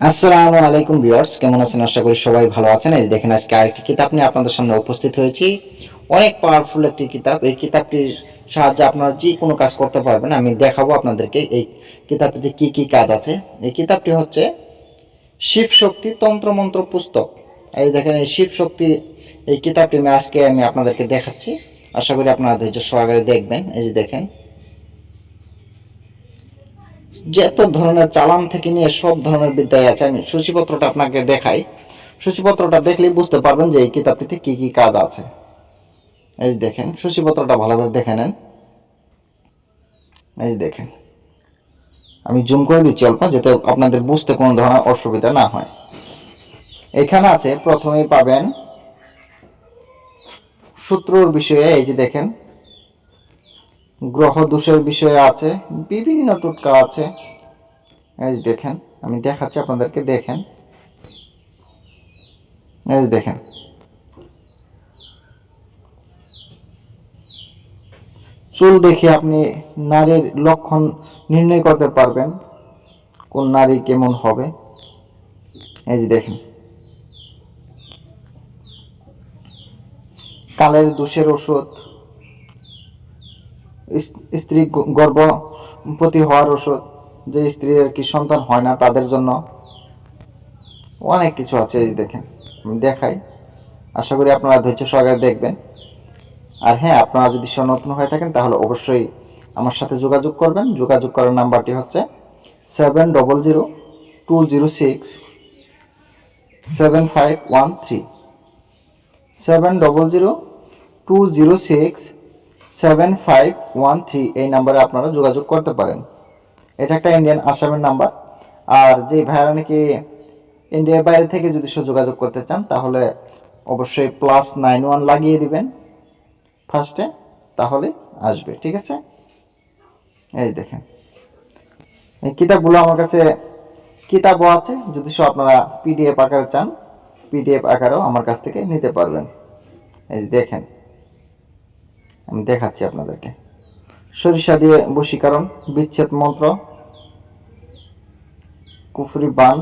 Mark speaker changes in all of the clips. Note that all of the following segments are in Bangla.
Speaker 1: আসসালামু আলাইকুম ভিউয়ার্স, কেমন আছেন? আশা করি সবাই ভালো আছেন। এই দেখেন, আজকে আরেকটি কিতাব নিয়ে আপনাদের সামনে উপস্থিত হয়েছি। অনেক পাওয়ারফুল একটি কিতাব। এই কিতাবটির সাহায্যে আপনারা যে কোনো কাজ করতে পারবেন। আমি দেখাবো আপনাদেরকে এই কিতাবটিতে কি কি কাজ আছে। এই কিতাবটি হচ্ছে শিব শক্তি তন্ত্রমন্ত্র পুস্তক। এই দেখেন, এই শিব শক্তি, এই কিতাবটি আমি আজকে আমি আপনাদেরকে দেখাচ্ছি। আশা করি আপনারা ধৈর্য সহকারে দেখবেন। এই যে দেখেন যত ধরনের চালান থেকে নিয়ে সব ধরনের বিদ্যায় আছে, আমি সূচিপত্রটা আপনাকে দেখাই। সূচিপত্রটা দেখলেই বুঝতে পারবেন যে এই কিতাবটিতে কি কি কাজ আছে। এই দেখেন, সূচিপত্রটা ভালো করে দেখে নেন। এই দেখেন, আমি জুম করে দিচ্ছি অল্প, যাতে আপনাদের বুঝতে কোনো ধরনের অসুবিধা না হয়। এখানে আছে, প্রথমেই পাবেন সূত্রর বিষয়ে, এই যে দেখেন গ্রহ দোষের বিষয়ে আছে, বিভিন্ন টোটকা আছে। এই দেখেন, আমি দেখাচ্ছি আপনাদেরকে, দেখেন। এই দেখেন। চুল দেখে আপনি নারীর লক্ষণ নির্ণয় করতে পারবেন, কোন নারী কেমন হবে। এই যে দেখেন। কালের দোষের ওষুধ স্ত্রী গ- গর্ভবতী হওয়ার ওষুধ যে স্ত্রীর আর কি সন্তান হয় না তাদের জন্য অনেক কিছু আছে এই দেখেন দেখাই। আশা করি আপনারা ধৈর্য সহকারে দেখবেন। আর হ্যাঁ আপনারা যদি নতুন হয়ে থাকেন তাহলে অবশ্যই আমার সাথে যোগাযোগ করবেন। যোগাযোগ করার নাম্বারটি হচ্ছে seven double zero two zero six seven five one three seven double zero two zero six seven five one three এই নাম্বারে আপনারা যোগাযোগ করতে পারেন। এটা একটা ইন্ডিয়ান আসামের নাম্বার। আর যে ভাইয়ারা নাকি ইন্ডিয়ার বাইরে থেকে যদি সে যোগাযোগ করতে চান, তাহলে অবশ্যই প্লাস নাইন ওয়ান লাগিয়ে দিবেন ফার্স্টে তাহলে আসবে, ঠিক আছে? এই দেখেন। এই কিতাবগুলো আমার কাছে কিতাবও আছে, যদি সব আপনারা পিডিএফ আকারে চান পিডিএফ আকারেও আমার কাছ থেকে নিতে পারবেন। এই দেখেন। আমি দেখাচ্ছি আপনাদেরকে। সরিষা দিয়ে বশীকরণ, বিচ্ছেদ মন্ত্র, কুফরি বান।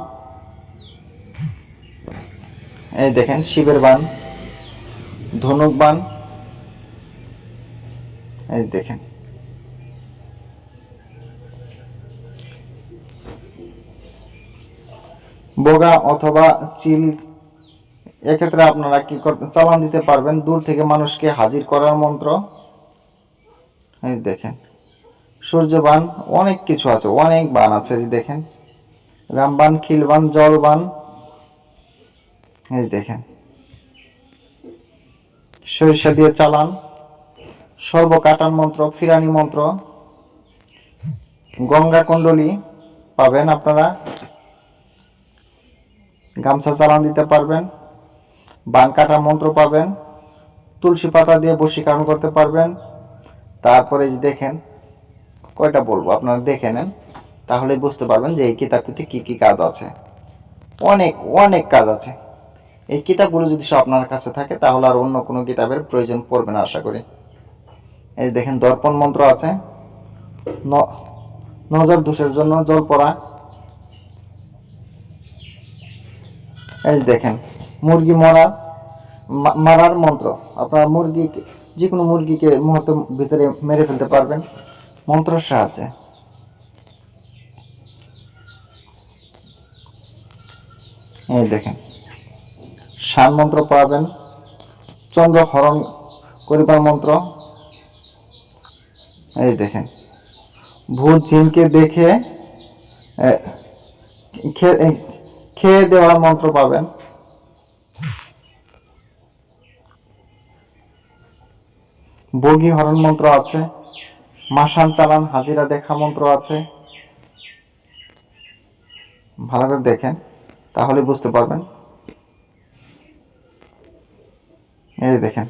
Speaker 1: এই দেখেন, শিবের বান, ধনুক বান। এই দেখেন। বোগা অথবা চিল, এক্ষেত্রে আপনারা কি চালান দিতে পারবেন দূর থেকে মানুষকে হাজির করার মন্ত্র। এই দেখেন। সূর্যবান অনেক কিছু আছে, অনেক বান আছে, এই দেখেন। রামবান, খিলবান, জলবান, এই দেখেন। সরিষা দিয়ে চালান, সর্বকাটান মন্ত্র, ফিরানি মন্ত্র, গঙ্গা কুণ্ডলী পাবেন আপনারা। গামছা চালান দিতে পারবেন, বান কাটা মন্ত্র পাবেন, তুলসী পাতা দিয়ে বশীকরণ করতে পারবেন। তারপরে যে দেখেন, কয়টা বলব? আপনারা দেখে নেন, তাহলে বুঝতে পারবেন যে এই কিতাবটিতে কী কী কাজ আছে। অনেক অনেক কাজ আছে। এই কিতাবগুলো যদি সব আপনার কাছে থাকে, তাহলে আর অন্য কোনো কিতাবের প্রয়োজন পড়বে না, আশা করি। এই দেখেন, দর্পণ মন্ত্র আছে। নজর দোষের জন্য জল পড়া। এই দেখেন, মুরগি মরার মারার মন্ত্র। আপনার মুরগি যে কোনো মুরগিকে মুহূর্তের ভিতরে মেরে ফেলতে পারবেন। মন্ত্রের সাহায্যে এই দেখেন শান মন্ত্র পাবেন, চন্দ্র হরণ করিবার মন্ত্র। এই দেখেন, ভূত জিনকে দেখে খেয়ে দেওয়ার মন্ত্র পাবেন। বগি হরণ মন্ত্র আছে। মাসান চালান হাজিরা দেখা মন্ত্র আছে। ভালো করে দেখেন, তাহলে বুঝতে পারবেন। এই দেখেন।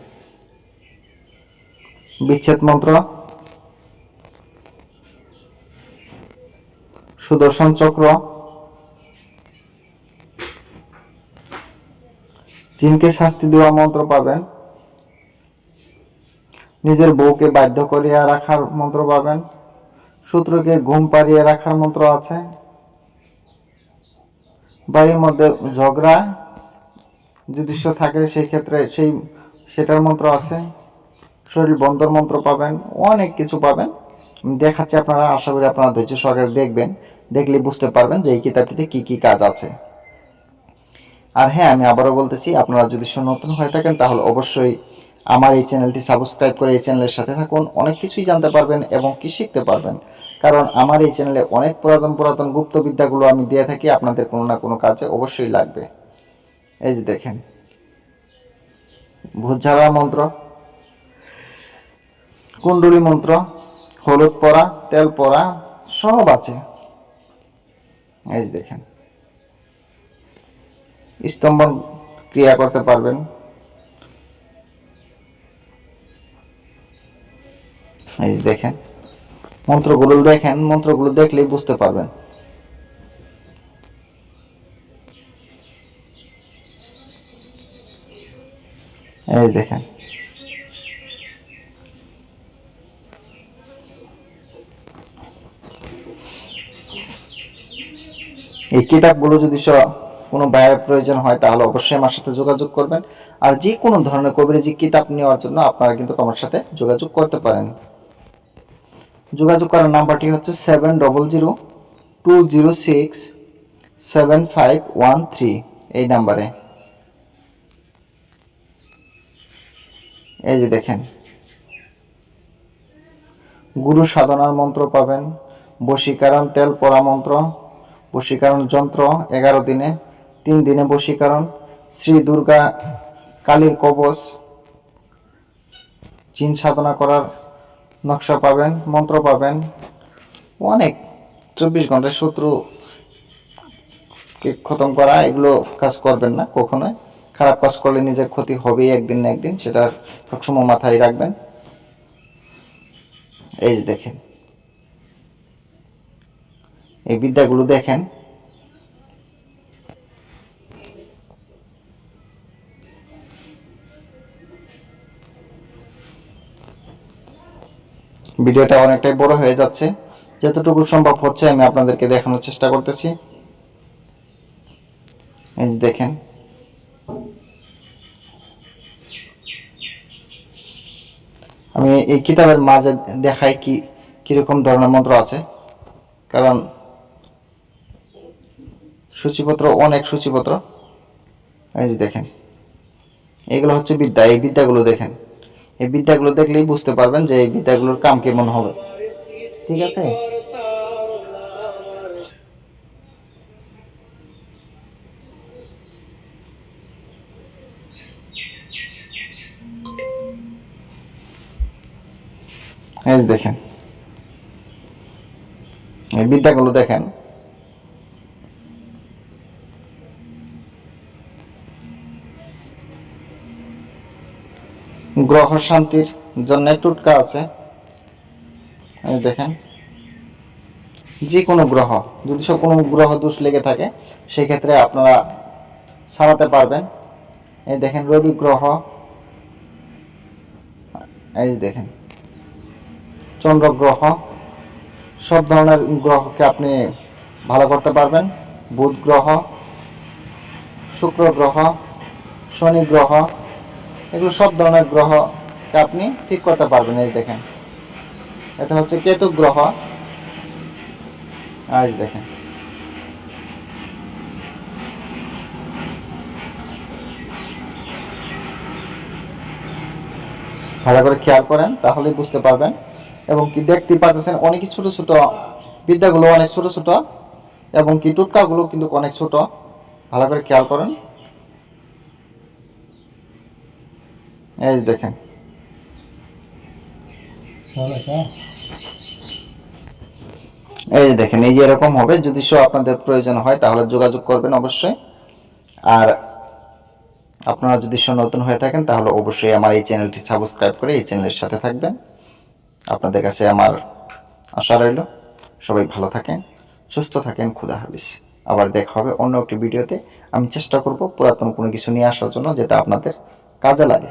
Speaker 1: বিচ্ছেদ মন্ত্র। সুদর্শন চক্র। জিনকে শাস্তি দেওয়া মন্ত্র পাবেন। নিজের বউকে বাধ্য করিয়া রাখার মন্ত্র পাবেন। শত্রুকে ঘুম পাড়িয়ে রাখার মন্ত্র আছে। বাড়ির মধ্যে ঝগড়া যদিশ থাকে সেই ক্ষেত্রে সেই, সেটার মন্ত্র আছে। শরীর বন্ধর মন্ত্র পাবেন, অনেক কিছু পাবেন। দেখাচ্ছি আপনারা, আশা করি আপনারা ধৈর্য সহকারে দেখবেন, দেখলে বুঝতে পারবেন যে এই কিতাবটিতে কি কি কাজ আছে। আর হ্যাঁ আমি আবারও বলতেছি, আপনারা যদি নতুন হয়ে থাকেন, তাহলে অবশ্যই আমার এই চ্যানেলটি সাবস্ক্রাইব করে এই চ্যানেলের সাথে থাকুন, অনেক কিছুই জানতে পারবেন এবং কি শিখতে পারবেন। কারণ আমার এই চ্যানেলে অনেক পুরাতন পুরাতন গুপ্ত বিদ্যাগুলো আমি দিয়ে থাকি, আপনাদের কোনো না কোনো কাজে অবশ্যই লাগবে। এই যে দেখেন। ভোজ্জারা মন্ত্র, কুণ্ডলী মন্ত্র, হলুদ পরা, তেল পরা, সব আছে। এই যে দেখেন। স্তম্ভন ক্রিয়া করতে পারবেন। এই যে দেখেন, মন্ত্রগুলো দেখেন, মন্ত্রগুলো দেখলেই বুঝতে পারবেন। এই দেখেন। এই কিতাবগুলো যদি কোনো ভাইয়ের প্রয়োজন হয়, তাহলে অবশ্যই আমার সাথে যোগাযোগ করবেন। আর যে কোনো ধরনের কবিরাজি কিতাব নেওয়ার জন্য আপনারা কিন্তু আমার সাথে যোগাযোগ করতে পারেন। যোগাযোগ করার নাম্বারটি হচ্ছে seven double zero two zero six seven five one three এই নাম্বারে। এই যে দেখেন। গুরু সাধনার মন্ত্র পাবেন, বশীকরণ তেল পরা মন্ত্র, বশীকরণ যন্ত্র এগারো দিনে, তিন দিনে বশীকরণ, শ্রী দুর্গা কালীর কবচ চিন সাধনা করার নকশা পাবেন, মন্ত্র পাবেন। অনেক চব্বিশ ঘন্টায় শত্রু কে খতম করা, এগুলো কাজ করবেন না কখনোই। খারাপ কাজ করলে নিজের ক্ষতি হবেই একদিন না একদিন, সেটা সবসময় মাথায় রাখবেন। এই যে দেখেন। এই বিদ্যাগুলো দেখেন। ভিডিওটা অনেকটাই বড় হয়ে যাচ্ছে। যতটুকু সম্ভব হচ্ছে আমি আপনাদেরকে দেখানোর চেষ্টা করতেছি। এই যে দেখেন। আমি এই কিতাবের মাঝে দেখাই কি, কীরকম ধরনের মন্ত্র আছে। কারণ সূচিপত্র অনেক সূচিপত্র। এই যে দেখেন। এগুলো হচ্ছে বিদ্যা, এই বিদ্যাগুলো দেখেন। এই বিদ্যাগুলো দেখলেই বুঝতে পারবেন যে এই বিদ্যাগুলোর কাম কেমন হবে। ঠিক আছে? এই দেখেন। এই বিদ্যাগুলো দেখেন। গ্রহ শান্তির জন্য টুটকা আছে। দেখেন। যে কোনো গ্রহ, যদি সব কোনো গ্রহ দোষ লেগে থাকে সেই ক্ষেত্রে আপনারা সারাতে পারবেন। এই দেখেন, রবি গ্রহ। এই দেখেন, চন্দ্র গ্রহ। সব ধরনের গ্রহকে আপনি ভালো করতে পারবেন। বুধ গ্রহ, শুক্র গ্রহ, শনি গ্রহ এগুলো সব ধরনের গ্রহকে আপনি ঠিক করতে পারবেন, এই দেখেন। এটা হচ্ছে কেতু গ্রহ। আজ দেখেন। ভালো করে খেয়াল করেন, তাহলেই বুঝতে পারবেন। এবং কি দেখতে পাচ্ছেন, অনেক ছোট ছোট বিদ্যাগুলো অনেক ছোট ছোট, এবং কি টুটকাগুলো কিন্তু অনেক ছোট। ভালো করে খেয়াল করেন। এই দেখেন। এই দেখেন, এই যে এরকম হবে। যদি সব আপনাদের প্রয়োজন হয়, তাহলে যোগাযোগ করবেন অবশ্যই। আর আপনারা যদি সব নতুন হয়ে থাকেন, তাহলে অবশ্যই আমার এই চ্যানেলটি সাবস্ক্রাইব করে এই চ্যানেলের সাথে থাকবেন। আপনাদের কাছে আমার আশা রইল। সবাই ভালো থাকেন, সুস্থ থাকেন, খুদা হাফিজ। আবার দেখা হবে অন্য একটি ভিডিওতে। আমি চেষ্টা করব পুরাতন কোনো কিছু নিয়ে আসার জন্য, যেটা আপনাদের কাজে লাগে।